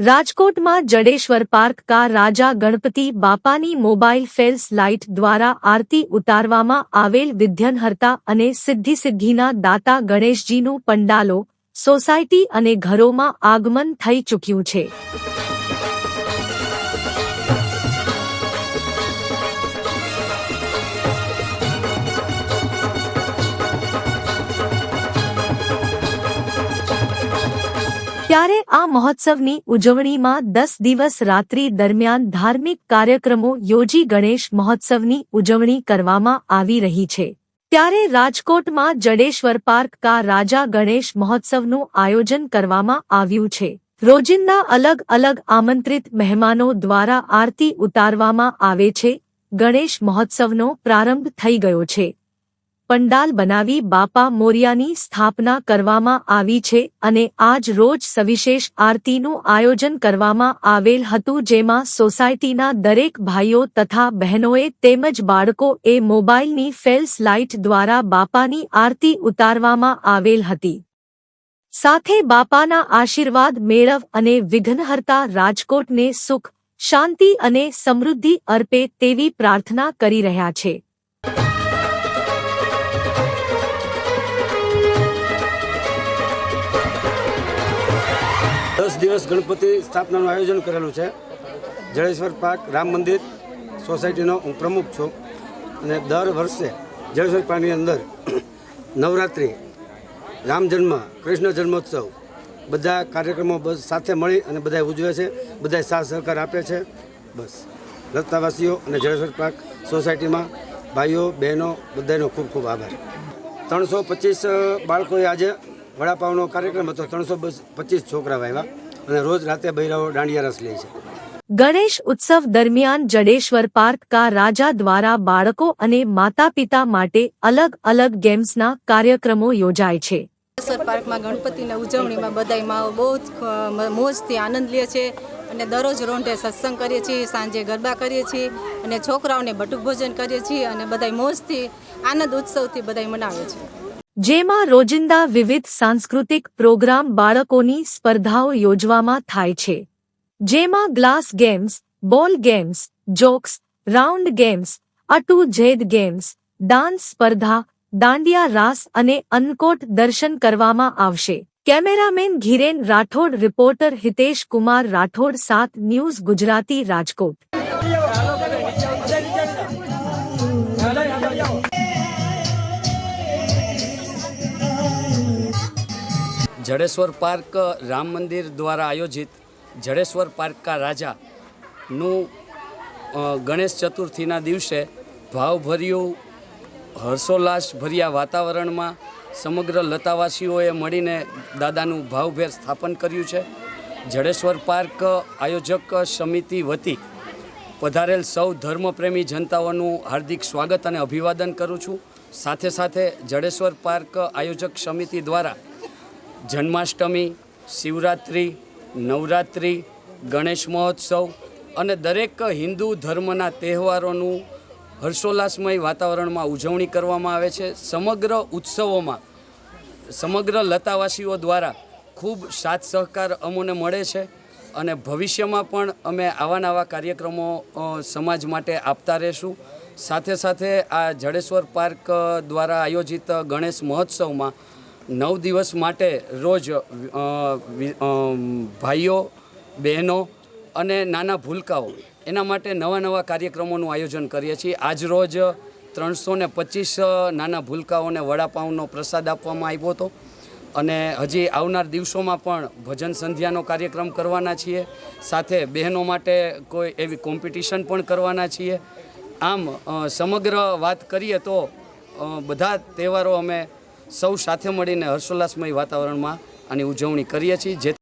રાજકોટમાં જડેશ્વર પાર્ક કા રાજા ગણપતિ બાપાની મોબાઈલ ફેલ્સ લાઇટ દ્વારા આરતી ઉતારવામાં આવેલ વિધ્યનહર્તા અને સિદ્ધિ સિદ્ધિના દાતા ગણેશજીનું પંડાલો સોસાયટી અને ઘરોમાં આગમન થઈ ચૂક્યું છે. ત્યારે આ મહોત્સવની ઉજવણીમાં દસ દિવસ રાત્રિ દરમિયાન ધાર્મિક કાર્યક્રમો યોજી ગણેશ મહોત્સવની ઉજવણી કરવામાં આવી રહી છે. ત્યારે રાજકોટમાં જડેશ્વર પાર્ક કા રાજા ગણેશ મહોત્સવનું આયોજન કરવામાં આવ્યું છે. રોજિંદા અલગ અલગ આમંત્રિત મહેમાનો દ્વારા આરતી ઉતારવામાં આવે છે. ગણેશ મહોત્સવનો પ્રારંભ થઈ ગયો છે. પંડાલ બનાવી બાપા મોરિયાની સ્થાપના કરવામાં આવી છે અને આજ રોજ સવિશેષ આરતીનું આયોજન કરવામાં આવેલ હતું જેમાં સોસાયટીના દરેક ભાઈઓ તથા બહેનોએ તેમજ બાળકોએ મોબાઈલની ફેલ્સ લાઇટ દ્વારા બાપાની આરતી ઉતારવામાં આવેલ હતી. સાથે બાપાના આશીર્વાદ મેળવ અને વિઘ્નહર્તા રાજકોટને સુખ, શાંતિ અને સમૃદ્ધિ અર્પે તેવી પ્રાર્થના કરી રહ્યા છે. દસ દિવસ ગણપતિ સ્થાપનાનું આયોજન કરેલું છે. જળેશ્વર પાર્ક, રામ મંદિર સોસાયટીનો હું પ્રમુખ છું. અને દર વર્ષે જળેશ્વર પાર્કની અંદર નવરાત્રિ, રામ જન્મ, કૃષ્ણ જન્મોત્સવ બધા કાર્યક્રમો સાથે મળી અને બધા ઉજવે છે. બધા સાથ સહકાર આપે છે. બસ. લતાવાસીઓ અને જળેશ્વર પાર્ક સોસાયટીમાં ભાઈઓ, બહેનો બધાનો ખૂબ ખૂબ આભાર. ત્રણસો પચીસ બાળકોએ આજે વડાપાવનો કાર્યક્રમ હતો. ત્રણસો પચીસ છોકરાઓ આવ્યા. અને રોજ રાતે બૈરાઓ દાંડિયા રસ લે છે. ગણેશ ઉત્સવ દરમિયાન જડેશ્વર પાર્ક કા રાજા દ્વારા બાળકો અને માતા પિતા માટે અલગ અલગ ગેમ્સના કાર્યક્રમો યોજાય છે. જડેશ્વર પાર્કમાં ગણપતિની ઉજવણીમાં બધાય માઓ બહુ જ મોજથી આનંદ લે છે અને દરરોજ રોંઢે સત્સંગ કરીએ છીએ સાંજે ગરબા કરીએ છીએ અને છોકરાઓને બટુક ભોજન કરીએ છીએ અને બધાય મોજથી આનંદ ઉત્સવથી બધાય મનાવે છે. જેમાં રોજિંદા વિવિધ સાંસ્કૃતિક પ્રોગ્રામ બાળકોની સ્પર્ધાઓ યોજવામાં થાય છે. જેમાં glass games, ball games, jokes, round games, અટુ જેદ ગેમ્સ, ડાન્સ સ્પર્ધા, દાંડિયા રાસ અને અન્નકોટ દર્શન કરવામાં આવશે. કેમેરામેન ઘિરેન રાઠોડ, રિપોર્ટર હિતેશ કુમાર રાઠોડ, સાત ન્યૂઝ ગુજરાતી રાજકોટ. જડેશ્વર પાર્ક, રામ મંદિર દ્વારા આયોજિત જડેશ્વર પાર્ક કા રાજાનું ગણેશ ચતુર્થીના દિવસે ભાવભર્યું હર્ષોલ્લાસ ભર્યા વાતાવરણમાં સમગ્ર લતાવાસીઓએ મળીને દાદાનું ભાવભેર સ્થાપન કર્યું છે. જડેશ્વર પાર્ક આયોજક સમિતિ વતી પધારેલ સૌ ધર્મપ્રેમી જનતાઓનું હાર્દિક સ્વાગત અને અભિવાદન કરું છું. સાથે સાથે જડેશ્વર પાર્ક આયોજક સમિતિ દ્વારા જન્માષ્ટમી, શિવરાત્રિ, નવરાત્રિ, ગણેશ મહોત્સવ અને દરેક હિન્દુ ધર્મના તહેવારોનું હર્ષોલ્લાસમય વાતાવરણમાં ઉજવણી કરવામાં આવે છે. સમગ્ર ઉત્સવોમાં, સમગ્ર લતાવાસીઓ દ્વારા ખૂબ સાથ સહકાર અમોને મળે છે અને ભવિષ્યમાં પણ અમે આવા નવા કાર્યક્રમો સમાજ માટે આપતા રહેશું. સાથે સાથે આ જડેશ્વર પાર્ક દ્વારા આયોજિત ગણેશ મહોત્સવમાં નવ દિવસ માટે રોજ ભાઈઓ, બહેનો અને નાના ભૂલકાઓ એના માટે નવા નવા કાર્યક્રમોનું આયોજન કરીએ છીએ. આજ રોજ ત્રણસો ને પચીસ નાના ભૂલકાઓને વડાપાઉંનો પ્રસાદ આપવામાં આવ્યો હતો. અને હજી આવનાર દિવસોમાં પણ ભજન સંધ્યાનો કાર્યક્રમ કરવાના છીએ. સાથે બહેનો માટે કોઈ એવી કોમ્પિટિશન પણ કરવાના છીએ. આમ સમગ્ર વાત કરીએ તો બધા તહેવારો અમે સૌ સાથે મળીને હર્ષોલ્લાસમય વાતાવરણમાં આની ઉજવણી કરીએ છીએ. જે